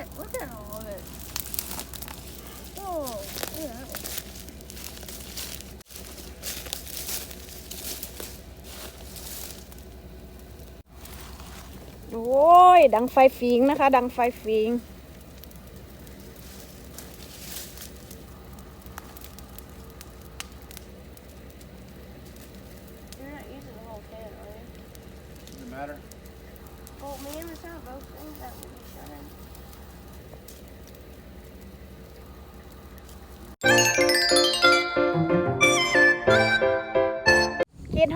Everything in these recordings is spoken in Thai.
at look at all of it. Oh, yeah. โอ้ยดังไฟฟิงนะค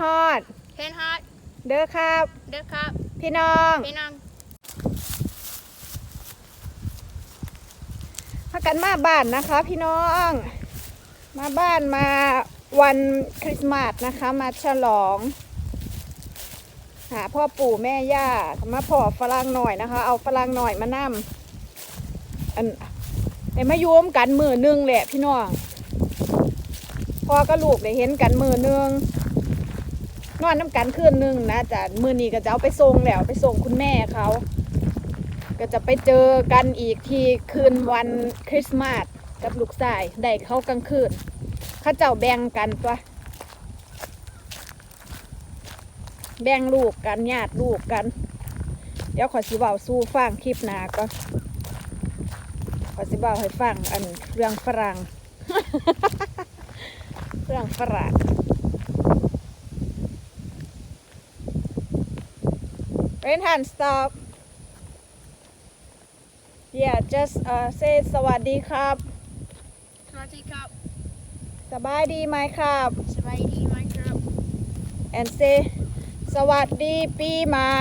คิดฮอด Can hot, เด้อครับ duck cup, พี่น้อง pin on. พากันมาบ้านนะคะ พี่น้อง มาบ้านมาวันคริสต์มาสนะคะ มาฉลอง หาพ่อปู่แม่ย่ามาพ่อฝรั่งหน่อยนะคะ เอาฝรั่งหน่อยมานั่มอันแต่มาโยมกันมือหนึงแหละพี่น้องพ่อก็ลูกได้เห็นกันมือหนึง นอนน้ำกันคืนหนึงนะจ๊ะมือนี้ก็จะเอาไปส่งแล้วไปส่งคุณแม่เขา ก็จะไปเจอกันอีกทีคืนวันคริสต์มาสกับลูกชายได้เขากลางคืนข้าเจ้าแบ่งกันตัวแบ่งลูกกันญาติลูกกัน เดี๋ยวขอสิเบาสู้ฟังคลิปหนาก็ขอสิเบาให้ฟังอันเรื่องฝรั่งเรื่องฝรั่ง เรนฮัน stop yeah just uh say สวัสดีครับ Smarty cup, สบายดีไหมครับ Spidey, my cup, and say สวัสดีปีใหม่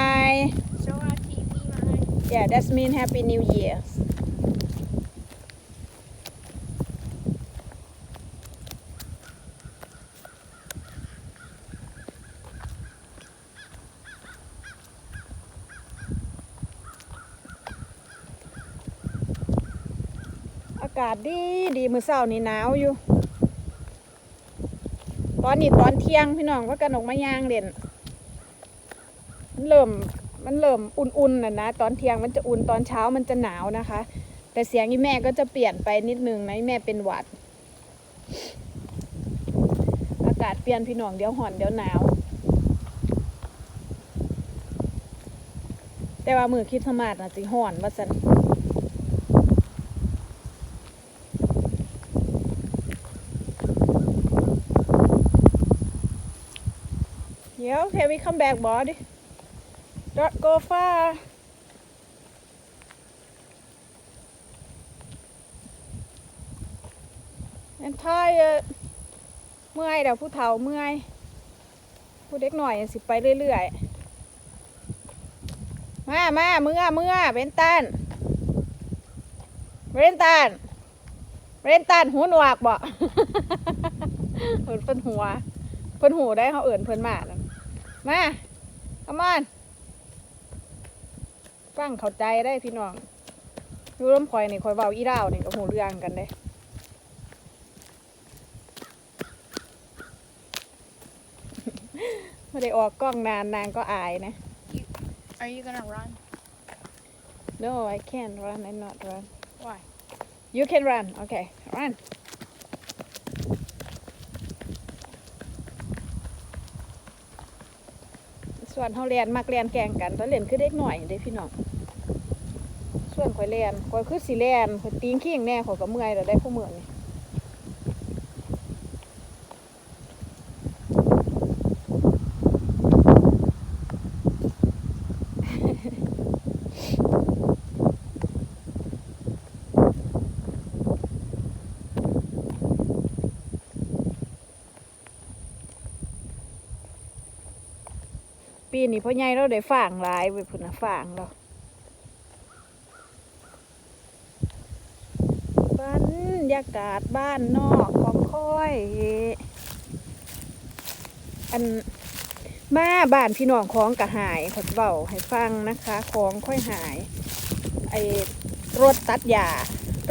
so I TV, my. yeah that's mean happy new year อาศดีดีมือเช้านี่หนาวอยู่ ตอนนี้ตอนเที่ยงพี่น้องว่ากันออกมายางเด่นมันเริ่มมันเริ่มอุ่นๆนะนะตอนเที่ยงมันจะอุ่นตอนเช้ามันจะหนาวนะคะ แต่เสียงอีแม่ก็จะเปลี่ยนไปนิดนึงนะแม่เป็นหวัด อากาศเปลี่ยนพี่น้องเดี๋ยวห่อนเดี๋ยวหนาว แต่ว่ามือคิดสมาร์ทนะสิห่อนว่าสัน Yeah, okay, we come back, bud. Don't go far. I'm tired. เมื่อยเดี๋ยวผู้เฒ่าเมื่อยผู้เด็กหน่อยสิไปเรื่อยๆ มามาเมื่อเมื่อเบนตันเบนตันเบนตันหูหนวกบ่เอินเพิ่นหัว เพิ่นหูได้เขาเอินเพิ่นมานั่น มาขมอนฟังเข้าใจได้พี่น้องอยู่ร่มคอยนี่คอยเบาอีดาวนี่ก็หูเรื่องกันเด้ไม่ได้ออกกล้องนานนางก็อายนะ Are you gonna run? No I can't run I not run Why? You can run okay run ส่วนเขาเรียนมักเรียนแกล้งกันตอนเรียนคือเด็กหน่อยเด้พี่น้องส่วนข่อยเรียนข่อยคือสีเรียนข่อยตีงขี้งแน่ข่อยก็เมื่อยแล้วได้พวกเมื่อนี่ นี้พ่อใหญ่เราได้ฝางหลายเว้ยพุ่นนะฝางเราบรรยากาศบ้านนอกของค่อย อันมาบ้านพี่น้องของกระหายขอเบาให้ฟังนะคะของค่อยหาย ไอรถตัดหญ้า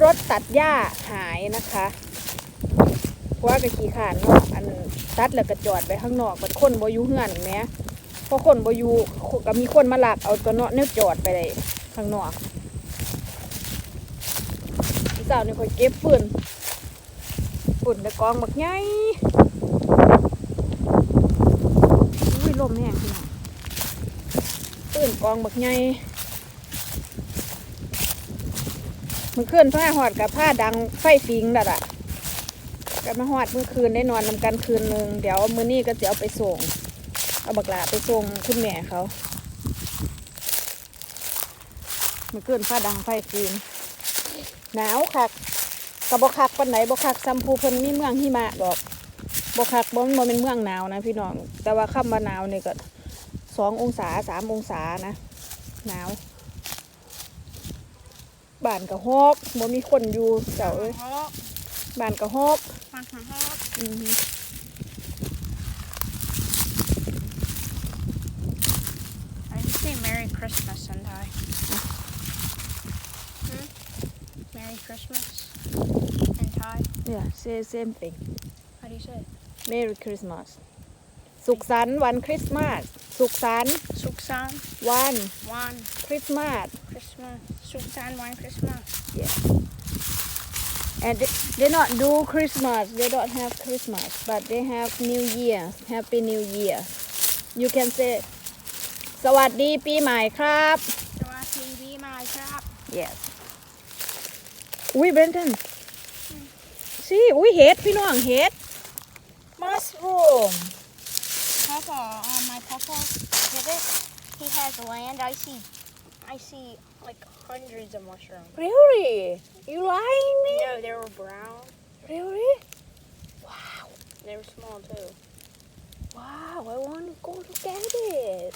รถตัดหญ้าหายนะคะเพราะว่ากระขี่ขานเนาะอันตัดแล้วก็จอดไปข้างนอกมันคนบ่อยู่เฮือนแหม พอคนบอยู่ก็มีคนมาหลักเอาตัวเนาะเนี่ยจอดไปเลยข้างนอกสาวนี่ข่อยเก็บฝุ่นฝุ่นตะกองบักใหญ่อุ้ยลมแห้งพี่น้องตื่นกองบักใหญ่มือคืนผ้าหอดกับผ้าดังไฟฟิงดัดอะก็มาหอดมื่อคืนได้นอนนำกันคืนหนึ่งเดี๋ยวมือนี้ก็จะเอาไปส่ง เอาบักหลาไปส่งคุณแม่เขามือคืนผ้าดังไฟฟิงหนาวคักกับบคักปันไหนบคักซัมพูเพิ่นมีเมืองหิมะดอกบคักบ่มันบ่เป็นเมืองหนาวนะพี่น้อง แต่ว่าค่ำว่าหนาวนี่ก็สององศาสามองศานะ หนาวบ้านก็ฮอกบ่มีคนอยู่เจ้าเอ้ย Hawk. บ้านก็ฮอก Fucking hawk. อือฮึ Merry Christmas, and I. Hmm? Merry Christmas and Thai. yeah say same thing How do you say it? Merry Christmas สุขสันต์วันคริสต์มาส สุขสันต์ Suksan, วัน one คริสต์มาส Christmas. Suksan, one Christmas. and they, they not do Christmas they don't have Christmas but they have New Year Happy New Year you can say สวัสดีปีใหม่ครับ So I see be my shop. yes อุ้ยเบรนตันสิอุ้ยเห็ดพี่น้องเห็ด mushroom Papa, uh, my papa, did it. He has land. I see, I see like hundreds of mushrooms. really you lying me No, they were brown. really They were small too. wow I want to go to get it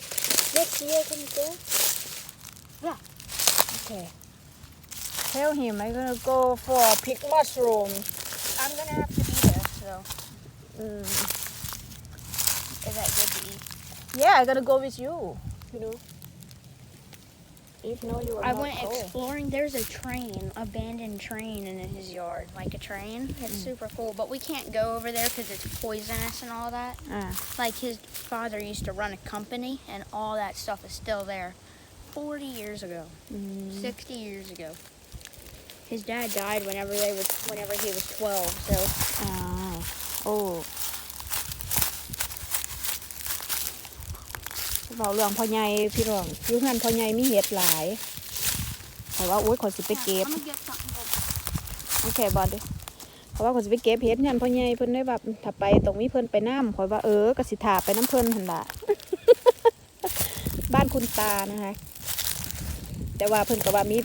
next year can go Yeah. okay tell him I'm gonna go for pick mushroom I'm gonna have to be there. So, mm. is that good to eat? yeah I'm gonna go with you you know even though you were I went cold. exploring. There's a train, abandoned train in his yard, like a train. It's mm. super cool, but we can't go over there because it's poisonous and all that. Uh. Like his father used to run a company, and all that stuff is still there. 40 years ago, mm. 60 years ago. His dad died whenever they was whenever he was 12. So. Uh, oh. เราเรื่องพ่อใหญ่พี่รองอยุ่งานพ่อใหญ่มีเห็ดหลายเพราะว่าโอ้ยขอสิไปเก็บโอเคบอลดิเพราะว่าขอสิไปเก็บเห็ดงานพ่อใหญ่เพิ่นได้แบบถ้าไปตรงนี้เพิ่นไปน้ำขอยว่าเออกสิถาไปน้ำเพิ่นหันละบ้านคุณตานะคะแต่ว่าเพิ่นก็ว่ามี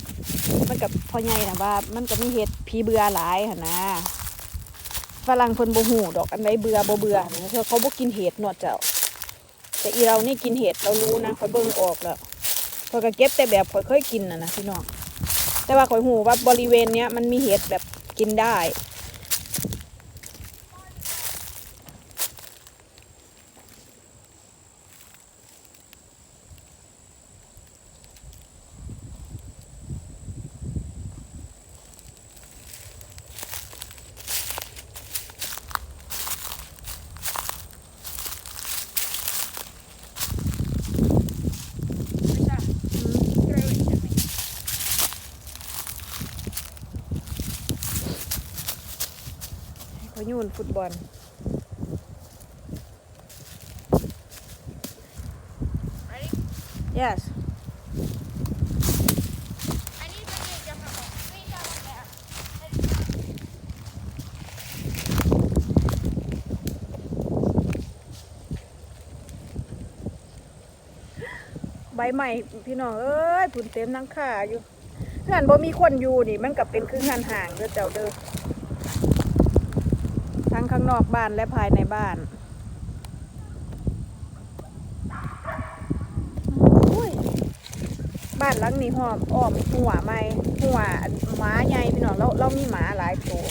มันกับพ่อใหญ่นะว่า มันก็มีเห็ดผีเบือหลายหนะฝรั่งเพิ่นบ่หูดอกอันใดเบื่อบ่เบือเพราะเขาบ่กินเห็ดนอดเจ้า แต่อีเรานี่กินเห็ดเรารู้นะคอยเบิ่งออกแล้วคอยก็เก็บแต่แบบค่อยเคยกินนะนะพี่น้องแต่ว่าคอยหูว่าบริเวณเนี้ยมันมีเห็ดแบบกินได้ โยนฟุตบอล Yes. ใบใหม่พี่น้องเอ้ยผุนเต็มทั้งขาอยู่งานบ่มีคนอยู่นี่มันกับเป็นคืองานห่างเด้อเจ้าเด้อ ข้างนอกบ้านและภายในบ้านบ้านหลังนี้หอมอ้อมหัวไม่หัวหมาใหญ่พี่น้องเราเรามีหมาหลายตัว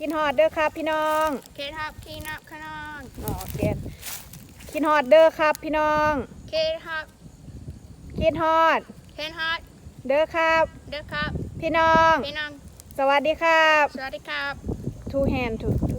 กินฮอดเด้อครับพี่น้องเคทับคีนับขนองอ๋อเกนกินฮอดเด้อครับพี่น้อง เคทับกินฮอดเทนฮอตเด้อครับ เด้อครับพี่น้อง พี่น้อง สวัสดีครับ สวัสดีครับ two hand two two hand สวัสดีครับ